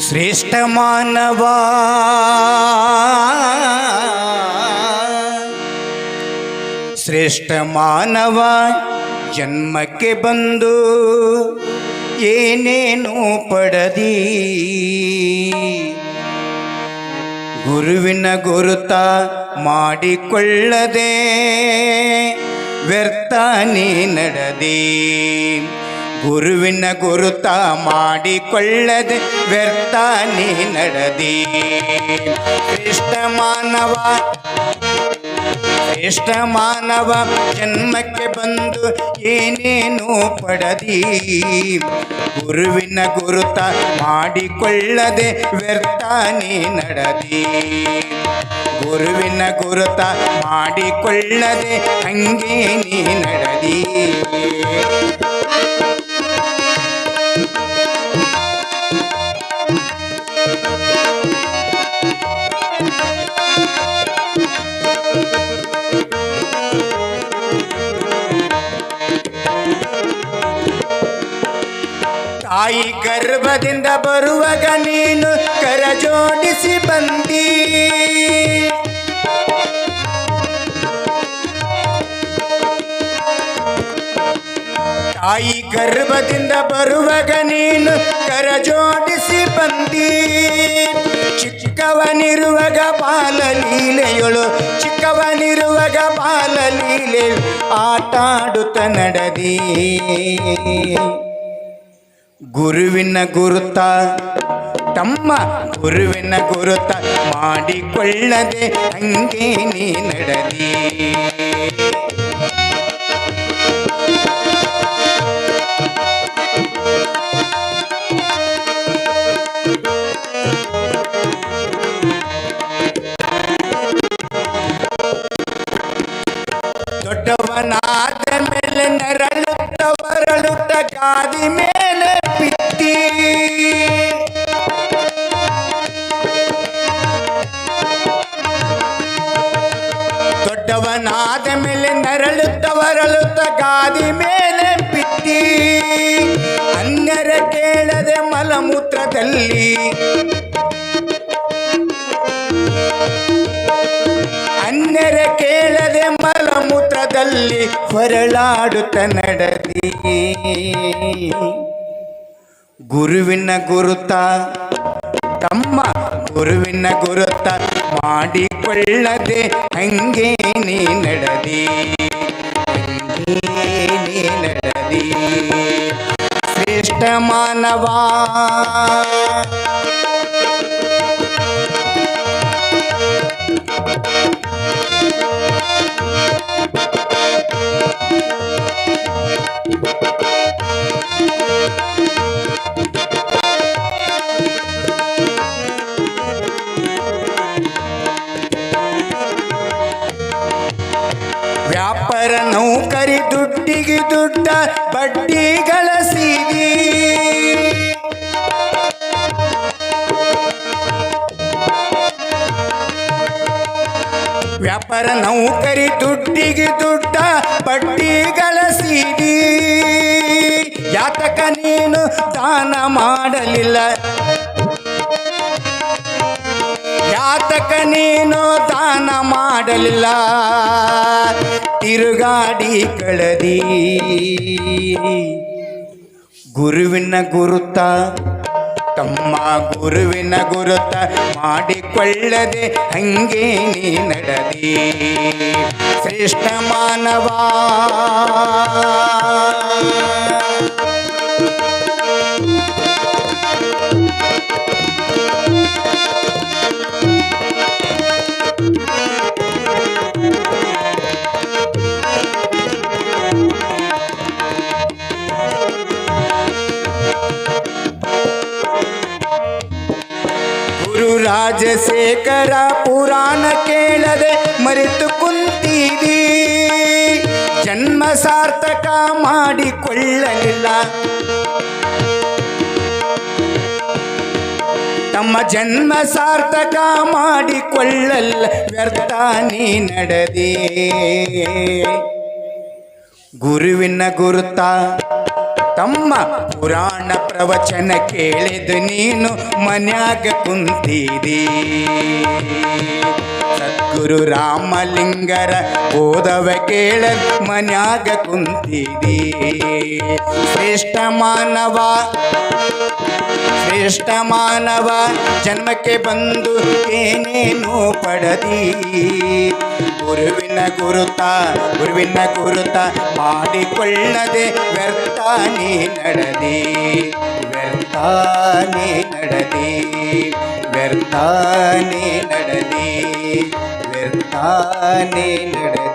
ಶ್ರೇಷ್ಠ ಮಾನವ. ಶ್ರೇಷ್ಠ ಮಾನವ ಜನ್ಮಕ್ಕೆ ಬಂದು ಏನೇನು ಪಡದಿ? ಗುರುವಿನ ಗುರುತ ಮಾಡಿಕೊಳ್ಳದೆ ವ್ಯರ್ಥ ನೀ ನಡೆದಿ. ಗುರುವಿನ ಗುರುತ ಮಾಡಿಕೊಳ್ಳದೆ ವ್ಯರ್ಥ ನೀ ನಡೆದಿ. ಶ್ರೇಷ್ಠ ಮಾನವ ಶ್ರೇಷ್ಠ ಮಾನವ ಜನ್ಮಕ್ಕೆ ಬಂದು ಏನೇನು ಪಡದಿ? ಗುರುವಿನ ಗುರುತ ಮಾಡಿಕೊಳ್ಳದೆ ವ್ಯರ್ಥ ನೀ ನಡದಿ. ಗುರುವಿನ ಗುರುತ ಮಾಡಿಕೊಳ್ಳದೆ ಹಂಗೆ ನೀ ನಡದಿ. ತಾಯಿ ಗರ್ಭದಿಂದ ಬರುವಾಗ ನೀನು ಕರ ಜೋಡಿಸಿ ಬಂದಿ. ತಾಯಿ ಗರ್ಭದಿಂದ ಬರುವಾಗ ನೀನು ಕರ ಜೋಡಿಸಿ ಬಂದಿ. ಚಿಕ್ಕವನಿರುವಾಗ ಬಾಲಲೀಲೆಯೊಳು ಚಿಕ್ಕವನಿರುವಾಗ ಲೀಲೆ ಆಟಾಡುತ್ತ ನಡದಿ. ಗುರುವಿನ ಗುರುತ ತಮ್ಮ ಗುರುವಿನ ಗುರುತ ಮಾಡಿಕೊಳ್ಳದೆ ಹಂಗೆ ನೀ ನಡದಿ ದೊಡ್ಡವನಾದ ಮೇಲೆ ನೆರಳುತ್ತ ಬರಳುತ್ತ ಗಾದಿ ಮೇಲೆ ಬಿತ್ತಿ ದೊಡ್ಡವನಾದ ಮೇಲೆ ನರಳುತ್ತ ಬರಳುತ್ತ ಗಾದಿ ಮೇಲೆ ಬಿತ್ತಿ ಅನ್ಯರ ಕೇಳದೆ ಮಲಮೂತ್ರದಲ್ಲಿ. ಅನ್ಯರ ಕೇಳದೆ ಮಲಮೂತ್ರದಲ್ಲಿ ಹೊರಳಾಡುತ್ತ ನಡದಿ. ಗುರುವಿನ ಗುರುತ. ತಮ್ಮ ಗುರುವಿನ ಗುರುತ ಮಾಡಿಕೊಳ್ಳದೆ ಹಂಗೆ ನೀ ನಡದಿ. ನೀ ನಡದಿ. ಶ್ರೇಷ್ಠ ಮಾನವ. ವ್ಯಾಪಾರ ನೌಕರಿ ದುಡ್ಡಿಗೆ ದುಡ್ಡ ಬಡ್ಡಿ ಗಳಿಸಿದಿ ವ್ಯಾಪಾರ ನೌಕರಿ ದುಡ್ಡಿಗೆ ದುಡ್ಡ ಬಡ್ಡಿ ಗಳಿಸಿದಿ ಯಾತಕ ನೀನು ದಾನ ಮಾಡಲಿಲ್ಲ? ಯಾತಕ ನೀನು ದಾನ ಮಾಡಲಿಲ್ಲ? ತಿರುಗಾಡಿ ಕಳದಿ. ಗುರುವಿನ ಗುರುತ ತಮ್ಮ ಗುರುವಿನ ಗುರುತ ಮಾಡಿಕೊಳ್ಳದೆ ಹಂಗೆ ನೀ ನಡದಿ. ಶ್ರೇಷ್ಠ ಮಾನವ. ರಾಜಶೇಖರ ಪುರಾಣ ಕೇಳದೆ ಮರೆತು ಕುಂತೀರಿ ಜನ್ಮ ಸಾರ್ಥಕ ಮಾಡಿಕೊಳ್ಳಲಿಲ್ಲ. ತಮ್ಮ ಜನ್ಮ ಸಾರ್ಥಕ ಮಾಡಿಕೊಳ್ಳಲ್ಲ, ವ್ಯರ್ಥ ನೀ ನಡೆದೇ. ಗುರುವಿನ ಗುರುತ ತಮ್ಮ ಪುರಾಣ ಪ್ರವಚನ ಕೇಳಿದ ನೀನು ಮನ್ಯಾಗ ಕುಂತಿದಿ. ಸದ್ಗುರು ರಾಮಲಿಂಗರ ಓದವ ಕೇಳ ಮನ್ಯಾಗ ಕುಂತಿದಿ. ಶ್ರೇಷ್ಠ ಮಾನವ ಶ್ರೇಷ್ಠ ಮಾನವ ಜನ್ಮಕ್ಕೆ ಬಂದು ಏನೇನು ಪಡದಿ? ಗುರುವಿನ ಗುರುತ ಗುರುವಿನ ಗುರುತ ಮಾಡಿಕೊಳ್ಳದೆ ವ್ಯರ್ಥ ನೀ ನಡದಿ. ವ್ಯರ್ಥ ನೀ ನಡದಿ, ವ್ಯರ್ಥ ನೀ ನಡೆದಿ. ವ್ಯರ್ಥ ನೀ ನಡೆದಿ